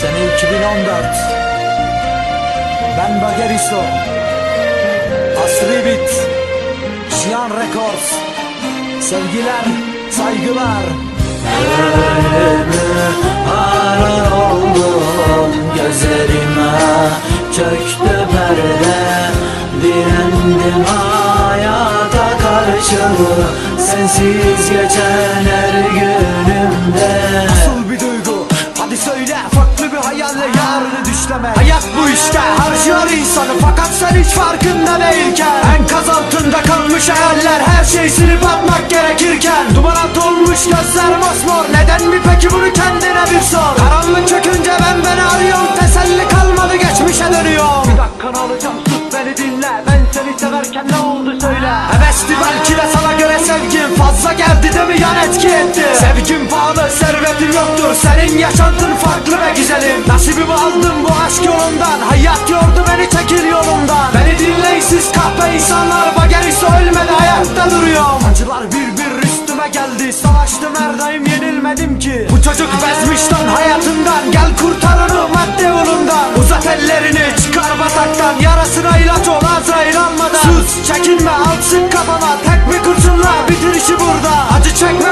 2014 Ben Bageristo Asri Bit Şiyan Records. Sevgiler, saygılar. Arar oldum gözlerime Çöktü perde Direndim hayata karşı Sensiz geçen her günümde farklı bir hayalle yarını düşlemek. Hayat bu işte. Harcıyor insanı. Fakat sen hiç farkında değilken Enkaz altında kalmış hayaller Her şey silip atmak gerekirken Duman at olmuş gözler mosmor Neden mi peki bunu kendine bir sor? Karanlık çökünce ben beni arıyorum. Teselli kalmadı geçmişe dönüyorum. Bir dakikanı alacağım. Sus beni dinle. Ben seni severken ne oldu söyle. Hevesli belki de sana göre sevgim. Fazla geldi de servetim yoktur Senin yaşantın farklı ve güzelim. Nasibimi aldım bu aşk yolundan Hayat yordu beni çekil yolumdan. Beni dinleyin siz kahpe insanlar Bagerisi ölmedi ayakta duruyorum. Acılar bir bir üstüme geldi Savaştım her daim yenilmedim ki. Bu çocuk bezmiş hayatından Gel kurtar onu madde yolundan. Uzat ellerini çıkar bataktan Yarasına ilaç ol Azrail almadan Sus çekinme al sık kafana Tek bir kurşunla bitir işi burada. Acı çekme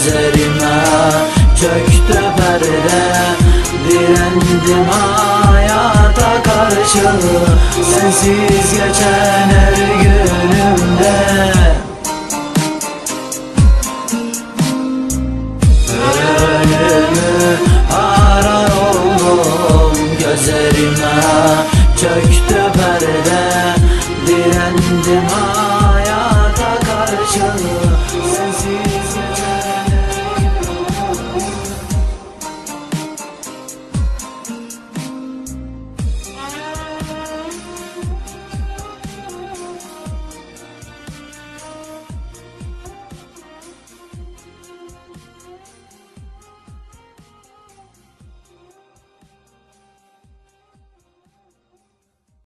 üzerime Çöktü perde Direndim hayata karşı. Sensiz geçen her günümde. Ölümü arar oldum Gözlerime. Çöktü perde Direndim hayata karşı. Sensiz